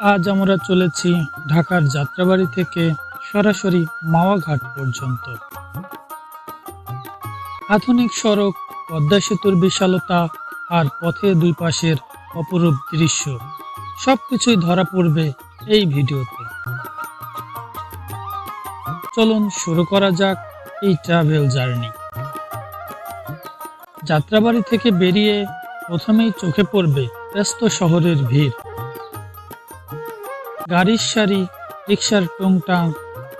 আজ আমরা চলেছি ঢাকার যাত্রাবাড়ি থেকে সরাসরি মাওয়াঘাট পর্যন্ত। আধুনিক সড়ক, পদ্মা সেতুর বিশালতা আর পথে দুই পাশের অপরূপ দৃশ্য। সবকিছুই ধরা পড়বে এই ভিডিওতে। চলুন শুরু করা যাক এই ট্রাভেল জার্নি যাত্রাবাড়ি থেকে বেরিয়ে প্রথমেই চোখে পড়বে ব্যস্ত শহরের ভিড়। গাড়ির সারি, রিক্সার টুংটাং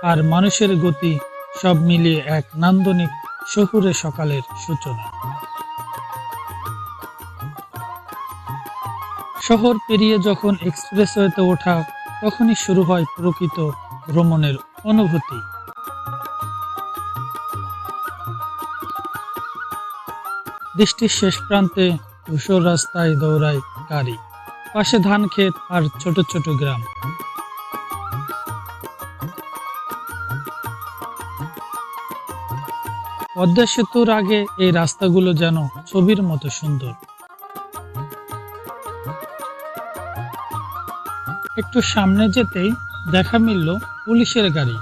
আর মানুষের গতি সব মিলিয়ে এক নান্দনিক শহুরে সকালের সূচনা। শহর পেরিয়ে যখন এক্সপ্রেসওয়েতে ওঠা, তখনই শুরু হয় প্রকৃত ভ্রমণের অনুভূতি। দৃষ্টির শেষ প্রান্তে ধূসর রাস্তায় দৌড়ায় গাড়ি। পাশে ধান ক্ষেত আর ছোট ছোট গ্রাম। পদ্মা সেতুর আগে এই রাস্তাগুলো যেন ছবির মতো সুন্দর। একটু সামনে যেতেই দেখা মিলল পুলিশের গাড়ি।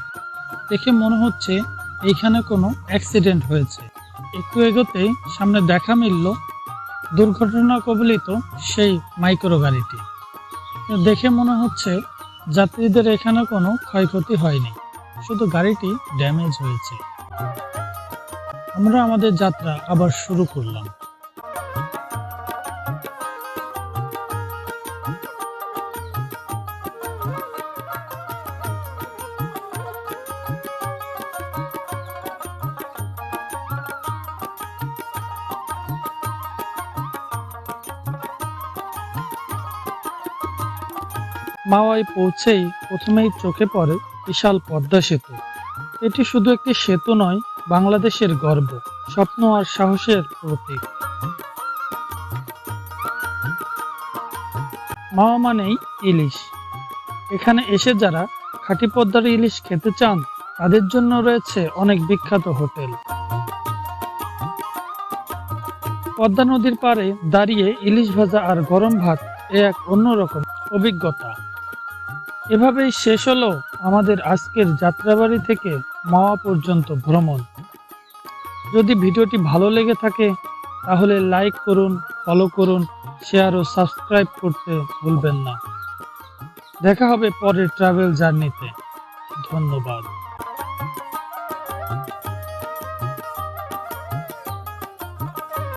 দেখে মনে হচ্ছে এইখানে কোনো অ্যাক্সিডেন্ট হয়েছে। একটু এগোতেই সামনে দেখা মিলল দুর্ঘটনা কবলিত সেই মাইক্রো গাড়িটি। দেখে মনে হচ্ছে যাত্রীদের এখানে কোনো ক্ষয়ক্ষতি হয়নি, শুধু গাড়িটি ড্যামেজ হয়েছে। আমরা আমাদের যাত্রা আবার শুরু করলাম। মাওয়ায় পৌঁছেই প্রথমেই চোখে পড়ে বিশাল পদ্মা সেতু। এটি শুধু একটি সেতু নয়, বাংলাদেশের গর্ব, স্বপ্ন আর সাহসের প্রতীক। মাওয়া মানেই ইলিশ। এখানে এসে যারা খাঁটি পদ্মার ইলিশ খেতে চান, তাদের জন্য রয়েছে অনেক বিখ্যাত হোটেল। পদ্মা নদীর পাড়ে দাঁড়িয়ে ইলিশ ভাজা আর গরম ভাত এ এক অন্যরকম অভিজ্ঞতা। এভাবেই শেষ হলো আমাদের আজকের যাত্রাবাড়ি থেকে মাওয়া পর্যন্ত ভ্রমণ। যদি ভিডিওটি ভালো লেগে থাকে, তাহলে লাইক করুন ফলো করুন শেয়ার ও সাবস্ক্রাইব করতে ভুলবেন না। দেখা হবে পরের ট্রাভেল জার্নিতে ধন্যবাদ।